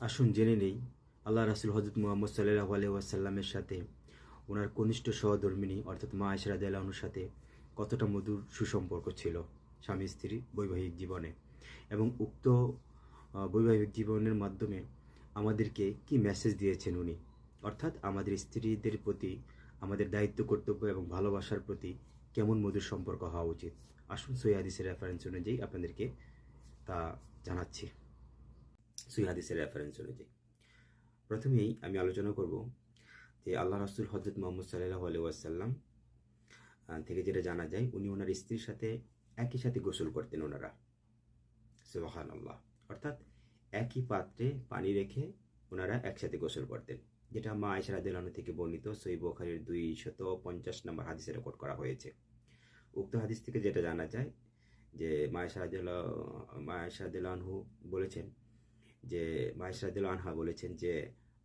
আসুন জেনে নেই, আল্লাহ রাসুল হজরত মোহাম্মদ সাল্লাহ আলহাসাল্লামের সাথে, ওনার কনিষ্ঠ সহধর্মিনী, অর্থাৎ মা আয়সরাদ আল্লাহনুর সাথে কতটা মধুর সুসম্পর্ক ছিল স্বামী স্ত্রীর বৈবাহিক জীবনে এবং উক্ত বৈবাহিক জীবনের মাধ্যমে আমাদেরকে কি মেসেজ দিয়েছেন উনি? অর্থাৎ আমাদের স্ত্রীদের প্রতি, আমাদের দায়িত্ব, কর্তব্য এবং ভালোবাসার প্রতি কেমন মধুর সম্পর্ক হওয়া উচিত? আসুন সৈয়াদিসের রেফারেন্স অনুযায়ী আপনাদেরকে তা জানাচ্ছি। সুইহাদিসের রেফারেন্স অনুযায়ী। প্রথমেই আমি আলোচনা করব যে আল্লাহ রাসুল হজরত মোহাম্মদ সাল্লাহ আলুয়াসাল্লাম থেকে যেটা জানা যায়, উনি ওনার স্ত্রীর সাথে একই সাথে গোসল করতেন ওনারা। সুবাহান আল্লাহ অর্থাৎ একই পাত্রে পানি রেখে ওনারা একসাথে গোসল করতেন, যেটা মা আয়সারা দেলানো থেকে বর্ণিত সই বোখারির দুই শত পঞ্চাশ নম্বর হাদিসে রেকর্ড করা হয়েছে। উক্ত হাদিস থেকে যেটা জানা যায় যে মায়েশাহ মায়েশাহ দেলানহু বলেছেন যে মায়েশরাদিল আনহা বলেছেন যে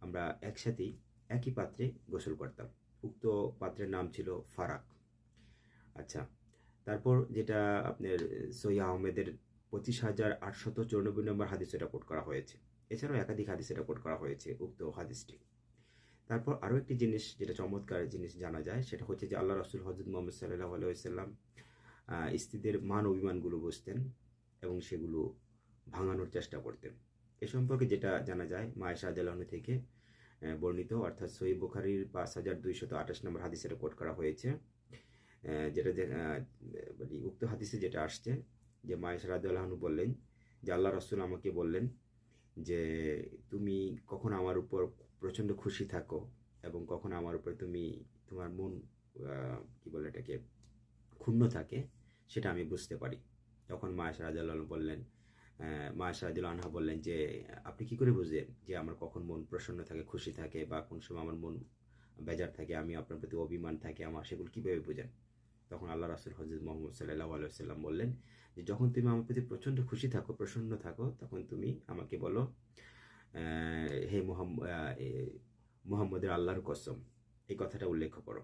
আমরা একসাথেই একই পাত্রে গোসল করতাম। উক্ত পাত্রের নাম ছিল ফারাক। আচ্ছা তারপর যেটা আপনার সৈয়া আহমেদের পঁচিশ হাজার আটশত চৌরানব্বই নম্বর হাদিসে রেকর্ড করা হয়েছে। এছাড়াও একাধিক হাদিসে রেকর্ড করা হয়েছে উক্ত হাদিসটি। তারপর আরও একটি জিনিস যেটা চমৎকার জিনিস জানা যায়, সেটা হচ্ছে যে আল্লাহ রসুল হজরত মোহাম্মদ সাল্লাহ আলাইসাল্লাম স্ত্রীদের মান অভিমানগুলো বুঝতেন এবং সেগুলো ভাঙানোর চেষ্টা করতেন। এ সম্পর্কে যেটা জানা যায় মায়েশা আদালন থেকে বর্ণিত, অর্থাৎ সই বুখারির পাঁচ হাজার দুইশত আঠাশ নম্বর হাদিসে রেকর্ড করা হয়েছে। যেটা মানে উক্ত হাদিসে যেটা আসছে, যে মায়েশা রাদু বললেন যে, আল্লাহ রসুল আমাকে বললেন যে, তুমি কখন আমার উপর প্রচণ্ড খুশি থাকো এবং কখন আমার উপরে তুমি, তোমার মন কি বলে এটাকে, ক্ষুণ্ণ থাকে, সেটা আমি বুঝতে পারি। তখন মায়েশা রাজু বললেন মা শাহিদুল আনহা বললেন যে, আপনি কি করে বুঝলেন যে আমার কখন মন প্রসন্ন থাকে, খুশি থাকে বা কোন সময় আমার মন বেজার থাকে, আমি আপনার প্রতি অভিমান থাকে, আমার সেগুলো কীভাবে বোঝেন? তখন আল্লাহ রাসুল হজরত মোহাম্মদ সাল্লাহ আলাইসাল্লাম বললেন যে, যখন তুমি আমার প্রতি প্রচণ্ড খুশি থাকো, প্রসন্ন থাকো, তখন তুমি আমাকে বলো হে মোহাম্মদ মোহাম্মদের আল্লাহর কসম, এই কথাটা উল্লেখ করো।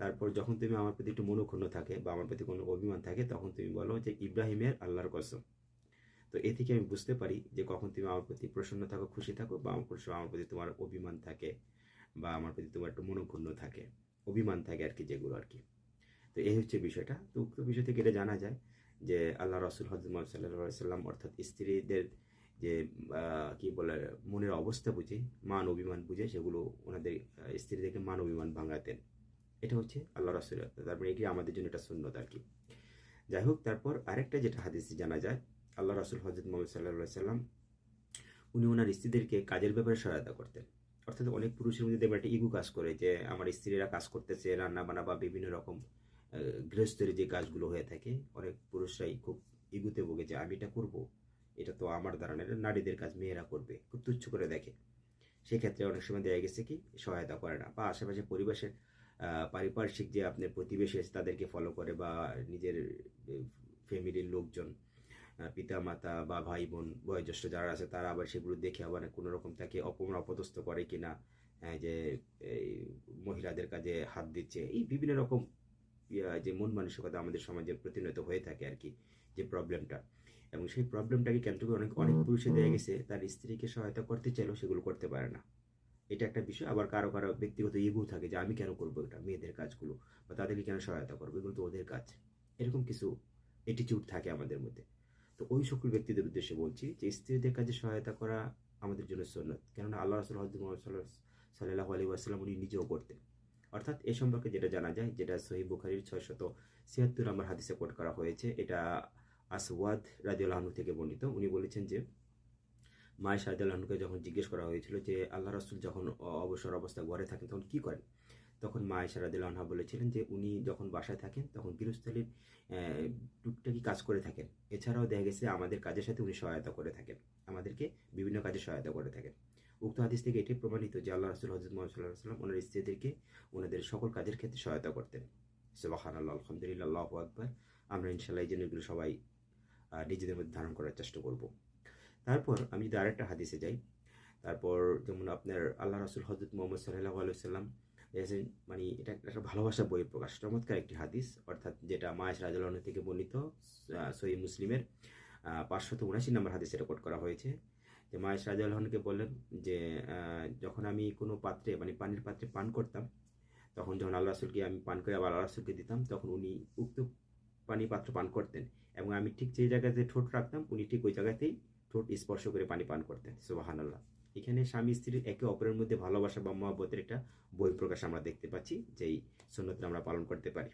তারপর যখন তুমি আমার প্রতি একটু মনোক্ষুণ্ণ থাকে বা আমার প্রতি কোনো অভিমান থাকে, তখন তুমি বলো যে, ইব্রাহিমের আল্লাহর কসম। তো এ থেকে আমি বুঝতে পারি যে কখন তুমি আমার প্রতি প্রসন্ন থাকো, খুশি থাকো বা আমার প্রতি- আমার প্রতি তোমার অভিমান থাকে বা আমার প্রতি তোমার একটু মনোক্ষুণ্ণ থাকে, অভিমান থাকে আর কি যেগুলো আর কি। তো এই হচ্ছে বিষয়টা। তো উক্ত বিষয় থেকে এটা জানা যায় যে আল্লাহ রসুল হজরত সাল্লাহ সাল্লাম অর্থাৎ স্ত্রীদের যে কি বলে, মনের অবস্থা বুঝে, মান অভিমান বুঝে, সেগুলো ওনাদের স্ত্রীদেরকে মান অভিমান ভাঙাতেন। এটা হচ্ছে আল্লাহ রসুল তারপরে এটি আমাদের জন্য একটা শূন্যতা আর কি। যাই হোক, তারপর আরেকটা যেটা হাদিস জানা যায় আল্লাহ রাসুল হজরত মোহাম্মদ সাল্লাহ সাল্লাম, উনি ওনার স্ত্রীদেরকে কাজের ব্যাপারে সহায়তা করতেন। অর্থাৎ অনেক পুরুষের মধ্যে দেখবেন একটা ইগু কাজ করে যে, আমার স্ত্রীরা কাজ করতেছে রান্না বান্না বা বিভিন্ন রকম গৃহস্থের যে কাজগুলো হয়ে থাকে, অনেক পুরুষরাই খুব ইগুতে ভোগে যে, আমি এটা করব, এটা তো আমার দ্বারা এটা নারীদের কাজ, মেয়েরা করবে। খুব তুচ্ছ করে দেখে। সেক্ষেত্রে অনেক সময় দেখা গেছে কি, সহায়তা করে না। বা আশেপাশে পরিবেশের পারিপার্শ্বিক যে আপনার প্রতিবেশী তাদেরকে ফলো করে বা নিজের ফ্যামিলির লোকজন পিতা মাতা বা ভাই বোন বয়োজ্যেষ্ঠ যারা আছে, তারা আবার সেগুলো দেখে আবার কোনো রকম তাকে অপমান, অপদস্থ করে কিনা যে এই মহিলাদের কাজে হাত দিচ্ছে। এই বিভিন্ন রকম যে মন মানসিকতা আমাদের সমাজে প্রতিনিয়ত হয়ে থাকে আর কি, যে প্রবলেমটা। এবং সেই প্রবলেমটাকে কেন্দ্র করে অনেক অনেক পুরুষে দেখা গেছে, তার স্ত্রীকে সহায়তা করতে চাইলেও সেগুলো করতে পারে না। এটা একটা বিষয়। আবার কারও কারও ব্যক্তিগত ইগো থাকে যে আমি কেন করব এটা? মেয়েদের কাজগুলো বা তাদেরকে কেন সহায়তা করব? এগুলো তো ওদের কাজ। এরকম কিছু অ্যাটিটিউড থাকে আমাদের মধ্যে। তো ওই সকল ব্যক্তিদের উদ্দেশ্যে বলছি যে স্ত্রীদের কাজে সহায়তা করা আমাদের জন্য সন্ন্যত কেননা আল্লাহ রসুল হজরত মোহাম্মদ সাল্লাহ আলী আসসালাম উনি নিজেও করতেন। অর্থাৎ এ সম্পর্কে যেটা জানা যায়, যেটা সহি বুখারির ছয়শত ছিয়াত্তর নম্বর হাদিসে কোট করা হয়েছে, এটা আসওয়াদ রাজিউল্লাহনু থেকে বর্ণিত। উনি বলেছেন যে মায় শাহজালাহনুকে যখন জিজ্ঞেস করা হয়েছিল যে আল্লাহ রসুল যখন অবসর অবস্থায় ঘরে থাকেন, তখন কি করেন? তখন মা আনহা বলেছিলেন যে উনি যখন বাসায় থাকেন, তখন গৃহস্থলীর টুকটাকি কাজ করে থাকেন। এছাড়াও দেখা গেছে আমাদের কাজের সাথে উনি সহায়তা করে থাকেন। আমাদেরকে বিভিন্ন কাজে সহায়তা করে থাকেন। উক্ত হাদিস থেকে এটি প্রমাণিত যে আল্লাহ রাসুল হজরত মোহাম্মদ সাল্লাহ সাল্লাম ওনার স্ত্রীদেরকে ওনাদের সকল কাজের ক্ষেত্রে সহায়তা করতেন। সুবাহান আল্লাহ আলহামদুলিল্লাহ, আল্লাহ আকবর। আমরা ইনশাল্লাহ এই জন্য এগুলো সবাই নিজেদের মধ্যে ধারণ করার চেষ্টা করব। তারপর আমি যদি আরেকটা হাদিসে যাই, তারপর যেমন আপনার আল্লাহ রসুল হজরত মোহাম্মদ সাল্লাহ আলাইসাল্লাম মানে এটা একটা ভালোবাসা বই প্রকাশ। চমৎকার একটি হাদিস, অর্থাৎ যেটা মায়েশ রাজালন থেকে বর্ণিত সহি মুসলিমের পাঁচশত উনাশি নম্বর হাদিসে রেকর্ড করা হয়েছে। যে মা আয়েশা রাদিয়াল্লাহু বললেন যে যখন আমি কোনো পাত্রে মানে পানির পাত্রে পান করতাম, তখন যখন আল্লাহ রাসুলকে আমি পান করে আবার আল্লাহ রাসুলকে দিতাম, তখন উনি উক্ত পানি পাত্র পান করতেন এবং আমি ঠিক যে জায়গাতে ঠোঁট রাখতাম, উনি ঠিক ওই জায়গাতেই ঠোঁট স্পর্শ করে পানি পান করতেন। সুবাহান আল্লাহ এখানে স্বামী স্ত্রীর একে অপরের মধ্যে ভালোবাসা বা মহাব্বতের একটা বই প্রকাশ আমরা দেখতে পাচ্ছি, যেই সুন্নতটা আমরা পালন করতে পারি।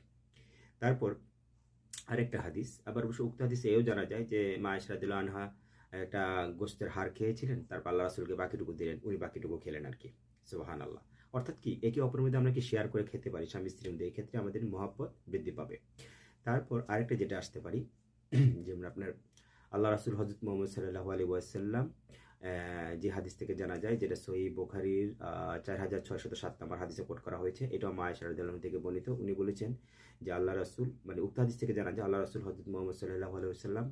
তারপর আরেকটা হাদিস, আবার অবশ্য উক্ত হাদিসে এও জানা যায় যে মা ইসরাদুল্লাহ আনহা একটা গোস্তের হার খেয়েছিলেন, তারপর আল্লাহ রাসুলকে বাকিটুকু দিলেন, উনি বাকিটুকু খেলেন আর কি সুবাহান আল্লাহ অর্থাৎ কি, একে অপরের মধ্যে আমরা কি শেয়ার করে খেতে পারি স্বামী স্ত্রীর মধ্যে, এক্ষেত্রে আমাদের মহাব্বত বৃদ্ধি পাবে। তারপর আরেকটা যেটা আসতে পারি, যেমন আপনার আল্লাহ রাসুল হজরত মোহাম্মদ সাল্লাহ আলী ওয়াসাল্লাম যে হাদিস থেকে জানা যায় যেটা সহি বোখারির চার হাজার ছয়শত সাত নম্বর হাদিসে কোট করা হয়েছে, এটাও মা সারদাল্লাহ থেকে বর্ণিত। উনি বলেছেন যে আল্লাহ রাসুল মানে উক্ত হাদিস থেকে জানা যায় আল্লাহ রাসুল হজরত মোহাম্মদ সাল্লাহ আলী ওয়াসাল্লাম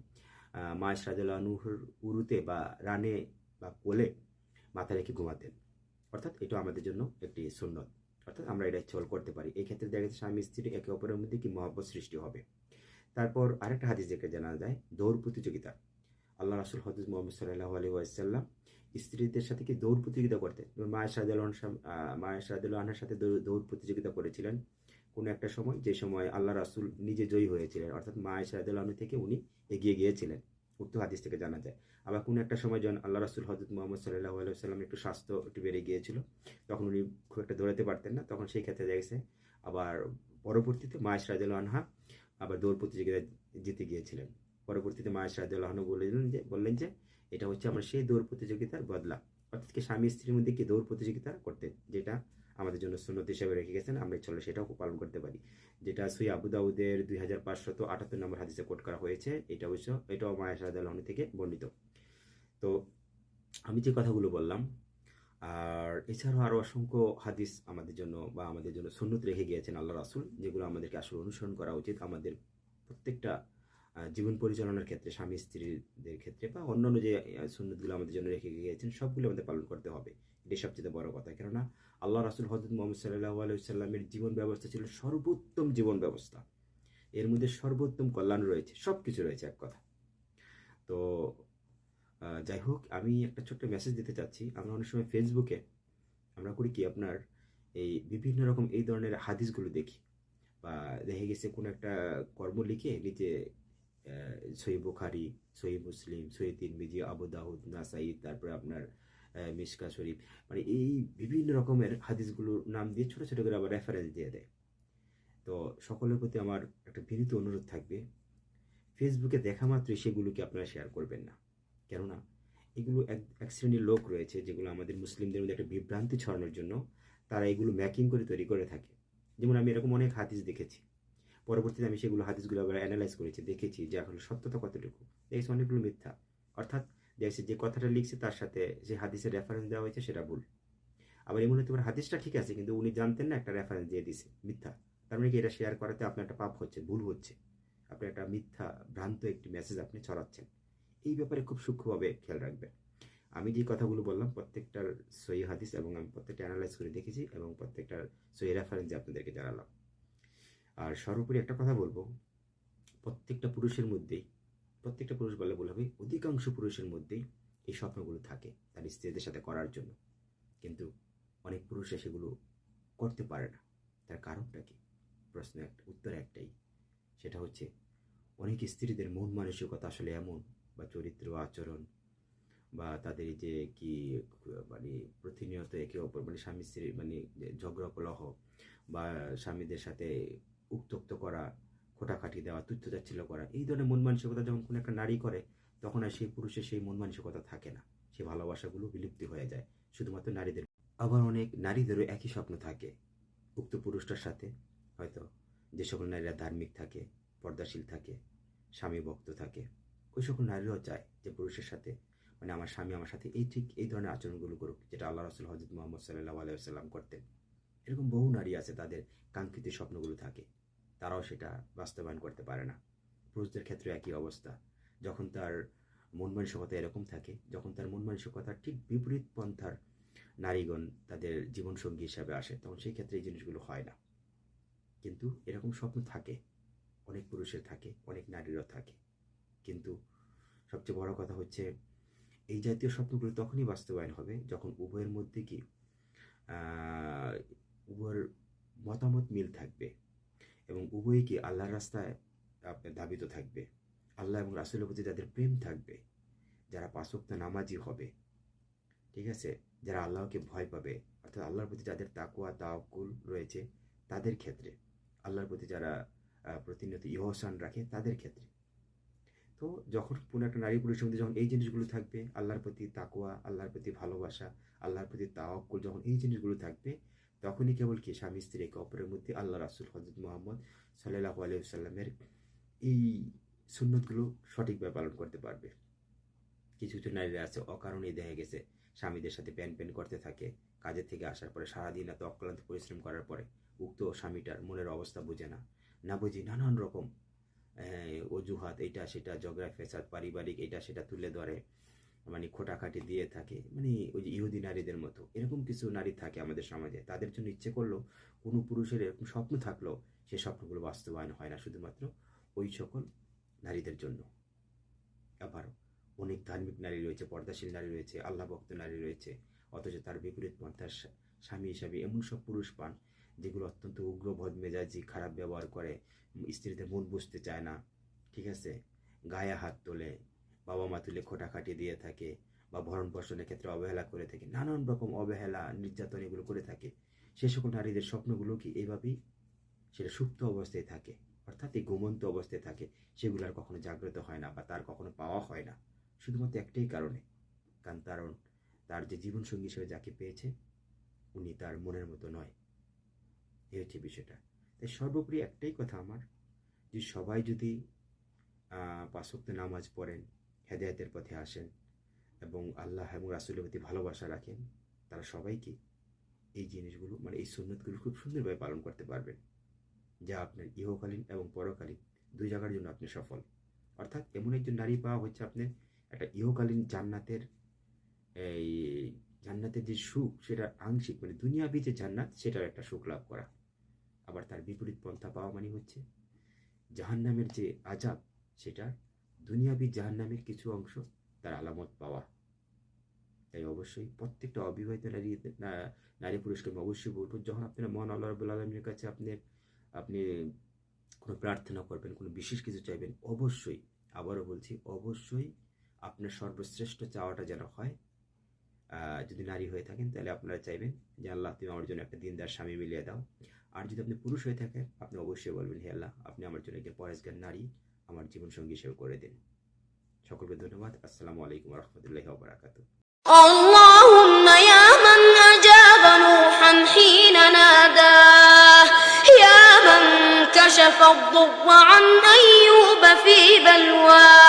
মা সারদাল্লাহুর উরুতে বা রানে বা কোলে মাথা রেখে ঘুমাতেন। অর্থাৎ এটা আমাদের জন্য একটি সুন্নত। অর্থাৎ আমরা এটা ইচ্ছা করতে পারি। এই ক্ষেত্রে দেখা যাচ্ছে স্বামী স্ত্রী একে অপরের মধ্যে কি মহাব্বত সৃষ্টি হবে। তারপর আরেকটা হাদিস যেটা জানা যায়, দৌড় প্রতিযোগিতা। আল্লাহ রাসুল হজরত মোহাম্মদ সাল্লাহ আলী ওয়াসাল্লাম স্ত্রীদের সাথে কি দৌড় প্রতিযোগিতা করতেন? মায়ের সাহাদুল্লাহ মায়ের সাহাদুল্লাহ আনহার সাথে দৌড় প্রতিযোগিতা করেছিলেন। কোনো একটা সময়, যে সময় আল্লাহ রাসুল নিজে জয়ী হয়েছিলেন, অর্থাৎ মায়ের সাহাদুল্লাহ থেকে উনি এগিয়ে গিয়েছিলেন। উক্ত হাদিস থেকে জানা যায়। আবার কোনো একটা সময় যখন আল্লাহ রাসুল হজরত মোহাম্মদ সাল্লাহ আলাইসাল্লাম একটু স্বাস্থ্য একটু বেড়ে গিয়েছিল, তখন উনি খুব একটা দৌড়াতে পারতেন না, তখন সেই ক্ষেত্রে দেখেছে আবার পরবর্তীতে মায়ের সাহাদুল আনহা আবার দৌড় প্রতিযোগিতায় জিতে গিয়েছিলেন। পরবর্তীতে মায়ের সাহাদুল আহনু বললেন যে বললেন যে, এটা হচ্ছে আমার সেই দৌড় প্রতিযোগিতার বদলা। অর্থাৎ কি স্বামী স্ত্রীর মধ্যে কি দৌড় প্রতিযোগিতা করতে, যেটা আমাদের জন্য সুন্নত হিসাবে রেখে গেছেন, আমরা চলো সেটাও পালন করতে পারি। যেটা সুই আবু দাউদের দুই হাজার পাঁচশত আটাত্তর নম্বর হাদিসে কোট করা হয়েছে, এটা অবশ্য, এটাও মায়া সাহাদুল্লাহ থেকে বর্ণিত। তো আমি যে কথাগুলো বললাম, আর এছাড়াও আরও অসংখ্য হাদিস আমাদের জন্য বা আমাদের জন্য সুন্নত রেখে গিয়েছেন আল্লাহ রাসুল, যেগুলো আমাদেরকে আসলে অনুসরণ করা উচিত। আমাদের প্রত্যেকটা জীবন পরিচালনার ক্ষেত্রে, স্বামী স্ত্রীদের ক্ষেত্রে বা অন্যান্য যে সুন্নতগুলো আমাদের জন্য রেখে গিয়েছেন, সবগুলো আমাদের পালন করতে হবে। এটাই সবচেয়ে বড় কথা। কেননা, আল্লাহ রাসুল হজরত মোহাম্মদ সাল্লাহ আলাইসাল্লামের জীবন ব্যবস্থা ছিল সর্বোত্তম জীবন ব্যবস্থা। এর মধ্যে সর্বোত্তম কল্যাণ রয়েছে সব কিছু রয়েছে এক কথা। তো যাই হোক, আমি একটা ছোট্ট মেসেজ দিতে চাচ্ছি। আমরা অনেক সময় ফেসবুকে আমরা করি কি, আপনার এই বিভিন্ন রকম এই ধরনের হাদিসগুলো দেখি বা দেখে গেছে, কোনো একটা কর্ম লিখে নিচে সহি বুখারি সহি মুসলিম সহি তিনবিজি আবু দাউদ নাসাইদ তারপরে আপনার মিসকা শরীফ। মানে এই বিভিন্ন রকমের হাদিসগুলোর নাম দিয়ে ছোটো ছোটো করে আবার রেফারেন্স দিয়ে দেয়। তো সকলের প্রতি আমার একটা বিনীত অনুরোধ থাকবে ফেসবুকে দেখা মাত্রই সেগুলোকে আপনারা শেয়ার করবেন না। কেননা এগুলো এক এক শ্রেণির লোক রয়েছে, যেগুলো আমাদের মুসলিমদের মধ্যে একটা বিভ্রান্তি ছড়ানোর জন্য তারা এগুলো ম্যাকিং করে তৈরি করে থাকে। যেমন আমি এরকম অনেক হাদিস দেখেছি। পরবর্তীতে আমি সেগুলো হাদিসগুলো আবার অ্যানালাইজ করেছি, দেখেছি যে আসলে সত্যতা কতটুকু। দেখেছি অনেকগুলো মিথ্যা। অর্থাৎ দেখছি যে কথাটা লিখছে তার সাথে যে হাদিসের রেফারেন্স দেওয়া হয়েছে সেটা ভুল। আবার এমন হতে পারে হাদিসটা ঠিক আছে, কিন্তু উনি জানতেন না একটা রেফারেন্স দিয়ে দিছে মিথ্যা। তার মানে কি এটা শেয়ার করাতে আপনার একটা পাপ হচ্ছে, ভুল হচ্ছে। আপনি একটা মিথ্যা, ভ্রান্ত একটি মেসেজ আপনি ছড়াচ্ছেন। এই ব্যাপারে খুব সূক্ষ্মভাবে খেয়াল রাখবেন। আমি যে কথাগুলো বললাম, প্রত্যেকটার সহি হাদিস এবং আমি প্রত্যেকটা অ্যানালাইজ করে দেখেছি এবং প্রত্যেকটার সহি রেফারেন্স আপনাদেরকে জানালাম। আর সর্বোপরি একটা কথা বলব। প্রত্যেকটা পুরুষের মধ্যেই, প্রত্যেকটা পুরুষ বলে বলে হবে, অধিকাংশ পুরুষের মধ্যেই এই স্বপ্নগুলো থাকে তার স্ত্রীদের সাথে করার জন্য। কিন্তু অনেক পুরুষে সেগুলো করতে পারে না। তার কারণটা কি? প্রশ্ন একটা উত্তর একটাই। সেটা হচ্ছে, অনেক স্ত্রীদের মন মানসিকতা আসলে এমন বা চরিত্র আচরণ বা তাদের যে কি মানে প্রতিনিয়ত একে অপর মানে স্বামী স্ত্রী মানে ঝগড়া কলহ বা স্বামীদের সাথে উত্তক্ত করা, খোটাখাটি দেওয়া তুচ্ছ চাচ্ছিল্য করা, এই ধরনের মন মানসিকতা যখন কোনো একটা নারী করে, তখন আর সেই পুরুষের সেই মন মানসিকতা থাকে না। সেই ভালোবাসাগুলো বিলুপ্তি হয়ে যায়। শুধুমাত্র নারীদের আবার অনেক নারীদেরও একই স্বপ্ন থাকে। উক্ত পুরুষটার সাথে হয়তো যে সকল নারীরা ধার্মিক থাকে, পর্দাশীল থাকে, স্বামী ভক্ত থাকে, ওই সকল নারীরাও চায় যে পুরুষের সাথে মানে আমার স্বামী আমার সাথে এই ঠিক এই ধরনের আচরণগুলো করুক, যেটা আল্লাহ রসুল হজরত মোহাম্মদ সাল্লাহ আলাইসাল্লাম করতেন। এরকম বহু নারী আছে তাদের কাঙ্ক্ষিত স্বপ্নগুলো থাকে। তারাও সেটা বাস্তবায়ন করতে পারে না। পুরুষদের ক্ষেত্রে একই অবস্থা। যখন তার মন মানসিকতা এরকম থাকে, যখন তার মন মানসিকতার ঠিক বিপরীত পন্থার নারীগণ তাদের জীবনসঙ্গী হিসাবে আসে, তখন সেই ক্ষেত্রে এই জিনিসগুলো হয় না। কিন্তু এরকম স্বপ্ন থাকে। অনেক পুরুষের থাকে, অনেক নারীরও থাকে। কিন্তু সবচেয়ে বড় কথা হচ্ছে, এই জাতীয় স্বপ্নগুলো তখনই বাস্তবায়ন হবে যখন উভয়ের মধ্যে কি উভয়ের মতামত মিল থাকবে এবং উভয়ই কি আল্লাহর রাস্তায় আপনার ধাবিত থাকবে। আল্লাহ এবং রাসুলের প্রতি যাদের প্রেম থাকবে, যারা পাঁচক্ত নামাজি হবে, ঠিক আছে? যারা আল্লাহকে ভয় পাবে, অর্থাৎ আল্লাহর প্রতি যাদের তাকুয়া তাওকুল রয়েছে, তাদের ক্ষেত্রে, আল্লাহর প্রতি যারা প্রতিনিয়ত ইহসান রাখে, তাদের ক্ষেত্রে। তো যখন কোনো একটা নারী পুরুষের মধ্যে যখন এই জিনিসগুলো থাকবে, আল্লাহর প্রতি তাকুয়া আল্লাহর প্রতি ভালোবাসা, আল্লাহর প্রতি তাওয়াক্কুল যখন এই জিনিসগুলো থাকবে তখনই কেবল কি স্বামী স্ত্রী একে অপরের মধ্যে আল্লাহ রাসুল হজরত মোহাম্মদ সাল্লাহ আলিয়াল্লামের এই সুন্নতগুলো সঠিকভাবে পালন করতে পারবে। কিছু কিছু নারীরা আছে, অকারণেই দেখা গেছে স্বামীদের সাথে প্যান প্যান করতে থাকে, কাজের থেকে আসার পরে সারাদিন এত অক্লান্ত পরিশ্রম করার পরে উক্ত স্বামীটার মনের অবস্থা বুঝে না না বুঝি নানান রকম অজুহাত এইটা সেটা জগরা ফেসাদ পারিবারিক, এটা সেটা তুলে ধরে। মানে খোটাখাটি দিয়ে থাকে মানে ওই যে ইহুদি নারীদের মতো। এরকম কিছু নারী থাকে আমাদের সমাজে। তাদের জন্য ইচ্ছে করল কোনো পুরুষের এরকম স্বপ্ন থাকলেও সে স্বপ্নগুলো বাস্তবায়ন হয় না শুধুমাত্র ওই সকল নারীদের জন্য। আবারও অনেক ধার্মিক নারী রয়েছে, পর্দাশীল নারী রয়েছে, আল্লাহ ভক্ত নারী রয়েছে, অথচ তার বিপরীত পন্থার স্বামী হিসাবে এমন সব পুরুষ পান, যেগুলো অত্যন্ত উগ্র বদমেজাজি খারাপ ব্যবহার করে, স্ত্রীদের মন বুঝতে চায় না, ঠিক আছে? গায়ে হাত তোলে বাবা মা তুলে খোটাখাটি দিয়ে থাকে বা ভরণ পোষণের ক্ষেত্রে অবহেলা করে থাকে, নানান রকম অবহেলা, নির্যাতন এগুলো করে থাকে। সে সকল নারীদের স্বপ্নগুলো কি এইভাবেই সেটা সুপ্ত অবস্থায় থাকে, অর্থাৎ এই ঘুমন্ত অবস্থায় থাকে। সেগুলো আর কখনো জাগ্রত হয় না বা তার কখনো পাওয়া হয় না। শুধুমাত্র একটাই কারণে, কারণ কারণ তার যে জীবনসঙ্গী হিসেবে যাকে পেয়েছে, উনি তার মনের মতো নয়। এই হচ্ছে বিষয়টা। তাই সর্বোপরি একটাই কথা আমার, যে সবাই যদি পাঁচক্ত নামাজ পড়েন হেদায়তের পথে আসেন এবং আল্লাহ এবং রাসুলের প্রতি ভালোবাসা রাখেন, তারা সবাইকে এই জিনিসগুলো মানে এই সুন্নতগুলো খুব সুন্দরভাবে পালন করতে পারবেন, যা আপনার ইহকালীন এবং পরকালীন দুই জায়গার জন্য আপনি সফল। অর্থাৎ এমন একজন নারী পাওয়া হচ্ছে আপনার একটা ইহকালীন জান্নাতের, এই জান্নাতের যে সুখ, সেটা আংশিক মানে দুনিয়াবি যে জান্নাত, সেটার একটা সুখ লাভ করা। আবার তার বিপরীত পন্থা পাওয়া মানে হচ্ছে জাহান্নামের যে আজাব সেটার দুনিয়াবি জাহান্নামের কিছু অংশ তার আলামত পাওয়া। তাই অবশ্যই প্রত্যেকটা অবিবাহিত নারী নারী পুরুষকে আমি অবশ্যই বলব, যখন আপনারা মহান আল্লাহ রবুল আলমীর কাছে আপনি আপনি কোনো প্রার্থনা করবেন, কোনো বিশেষ কিছু চাইবেন, অবশ্যই, আবারও বলছি, অবশ্যই আপনার সর্বশ্রেষ্ঠ চাওয়াটা যেন হয় যদি নারী হয়ে থাকেন, তাহলে আপনারা চাইবেন যে, আল্লাহ, তুমি আমার জন্য একটা দিনদার স্বামী মিলিয়ে দাও। আর যদি আপনি পুরুষ হয়ে থাকেন, আপনি অবশ্যই বলবেন, হে আল্লাহ, আপনি আমার জন্য একজন পরেশগার নারী। আমার জীবন সঙ্গী হিসেবে করে দিন সকলকে ধন্যবাদ আসসালামু আলাইকুম রহমতুল্লাহ বারাকাতু اللهم يا من أجاب نوحا حين ناداه يا من كشف الضر عن أيوب في بلواه